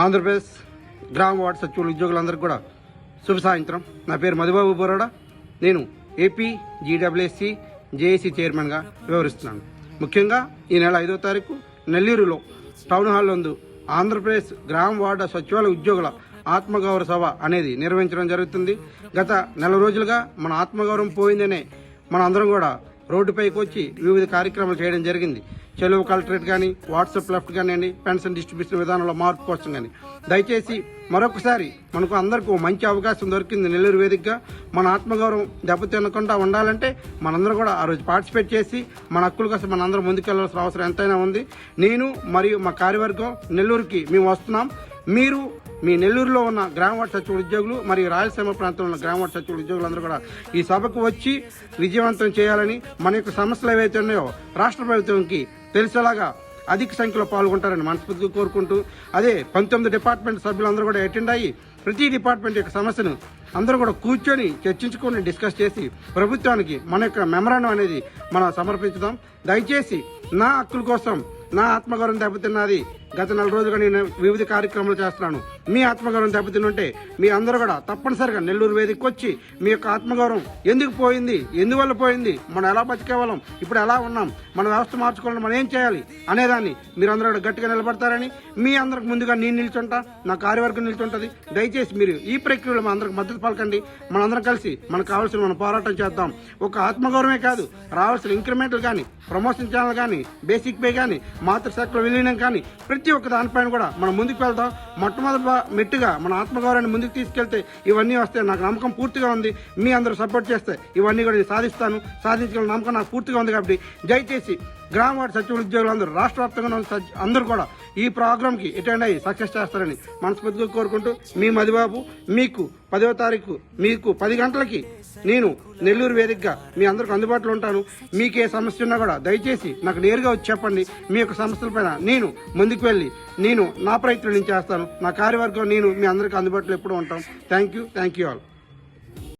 ఆంధ్రప్రదేశ్ గ్రామ వార్డు సచివులు ఉద్యోగులందరికీ కూడా శుభ సాయంత్రం. నా పేరు మధుబాబు బోరాడా. నేను ఏపీ జీడబ్ల్యూఎస్సి జేఏసీ చైర్మన్గా వివరిస్తున్నాను ముఖ్యంగా ఈ నెల ఐదో తారీఖు నెల్లూరులో టౌన్ హాల్ నందు ఆంధ్రప్రదేశ్ గ్రామ వార్డు సచివాలయ ఉద్యోగుల ఆత్మగౌరవ సభ అనేది నిర్వహించడం జరుగుతుంది. గత నెల రోజులుగా మన ఆత్మగౌరవం పోయిందనే మన అందరం కూడా రోడ్డుపైకి వచ్చి వివిధ కార్యక్రమాలు చేయడం జరిగింది. చెలువు కలెక్టరేట్ కానీ వాట్సాప్ లెఫ్ట్ కానివ్వండి పెన్షన్ డిస్ట్రిబ్యూషన్ విధానంలో మార్పు కోసం కానీ దయచేసి మరొకసారి మనకు అందరికీ మంచి అవకాశం దొరికింది నెల్లూరు వేదికగా. మన ఆత్మగౌరవం దెబ్బతినకుండా ఉండాలంటే మనందరం కూడా ఆ రోజు పార్టిసిపేట్ చేసి మన హక్కుల కోసం మనందరం ముందుకెళ్ళాల్సిన అవసరం ఎంతైనా ఉంది. నేను మరియు మా కార్యవర్గం నెల్లూరుకి మేము వస్తున్నాం. మీరు మీ నెల్లూరులో ఉన్న గ్రామ వార్డు సచివుల ఉద్యోగులు మరియు రాయలసీమ ప్రాంతంలో ఉన్న గ్రామవాడ సచివ సచివుల ఉద్యోగులందరూ కూడా ఈ సభకు వచ్చి విజయవంతం చేయాలని మన యొక్క సమస్యలు ఏవైతే ఉన్నాయో రాష్ట్ర ప్రభుత్వంకి తెలిసేలాగా అధిక సంఖ్యలో పాల్గొంటారని మనస్ఫూర్తిగా కోరుకుంటూ అదే పంతొమ్మిది డిపార్ట్మెంట్ సభ్యులందరూ కూడా అటెండ్ అయ్యి ప్రతి డిపార్ట్మెంట్ యొక్క సమస్యను అందరూ కూడా కూర్చొని చర్చించుకొని డిస్కస్ చేసి ప్రభుత్వానికి మన యొక్క మెమరాండం అనేది మనం సమర్పించుదాం. దయచేసి నా హక్కుల కోసం నా ఆత్మగౌరవం దెబ్బతిన్నది గత నెల రోజులుగా నేను వివిధ కార్యక్రమాలు చేస్తున్నాను. మీ ఆత్మగౌరవం దెబ్బతినుంటే మీ అందరూ కూడా తప్పనిసరిగా నెల్లూరు వేదికకి వచ్చి మీ యొక్క ఆత్మగౌరవం ఎందుకు పోయింది ఎందువల్ల పోయింది మనం ఎలా బతికేవాళ్ళం ఇప్పుడు ఎలా ఉన్నాం మన వ్యవస్థ మార్చుకోవాలని మనం ఏం చేయాలి అనేదాన్ని మీరందరూ కూడా గట్టిగా నిలబడతారని మీ అందరికి ముందుగా నేను నిల్చుంటా నా కార్యవర్గం నిల్చుంటుంది. దయచేసి మీరు ఈ ప్రక్రియలో మా అందరికి మద్దతు పలకండి. మనందరం కలిసి మనకు కావాల్సిన మనం పోరాటం చేద్దాం. ఒక ఆత్మగౌరవమే కాదు రావాల్సిన ఇంక్రిమెంట్లు కానీ ప్రమోషన్ ఛానల్ కానీ బేసిక్ పే కానీ మాతృశాఖలో విలీనం కానీ ప్రతి ప్రతి ఒక్క దానిపైన కూడా మనం ముందుకు వెళ్దాం. మొట్టమొదటి మెట్టుగా మన ఆత్మగౌరవాన్ని ముందుకు తీసుకెళ్తే ఇవన్నీ వస్తే నాకు నమ్మకం పూర్తిగా ఉంది. మీ అందరూ సపోర్ట్ చేస్తే ఇవన్నీ కూడా నేను సాధిస్తాను. సాధించగల నమ్మకం నాకు పూర్తిగా ఉంది కాబట్టి దయచేసి గ్రామ వార్డు సచివుల ఉద్యోగులందరూ రాష్ట్ర వ్యాప్తంగా అందరూ కూడా ఈ ప్రోగ్రామ్కి అటెండ్ అయ్యి సక్సెస్ చేస్తారని మనస్ఫూర్తిగా కోరుకుంటూ మీ మదిబాబు మీకు పదవ తారీఖు మీకు పది గంటలకి నేను నెల్లూరు వేదికగా మీ అందరికి అందుబాటులో ఉంటాను. మీకు ఏ సమస్య ఉన్నా కూడా దయచేసి నాకు నేరుగా వచ్చి చెప్పండి. మీ యొక్క సమస్యలపైన నేను ముందుకు వెళ్ళి నేను నా ప్రయత్నం నేను చేస్తాను. నా కార్యవర్గం నేను మీ అందరికీ అందుబాటులో ఎప్పుడూ ఉంటాం thank you thank you all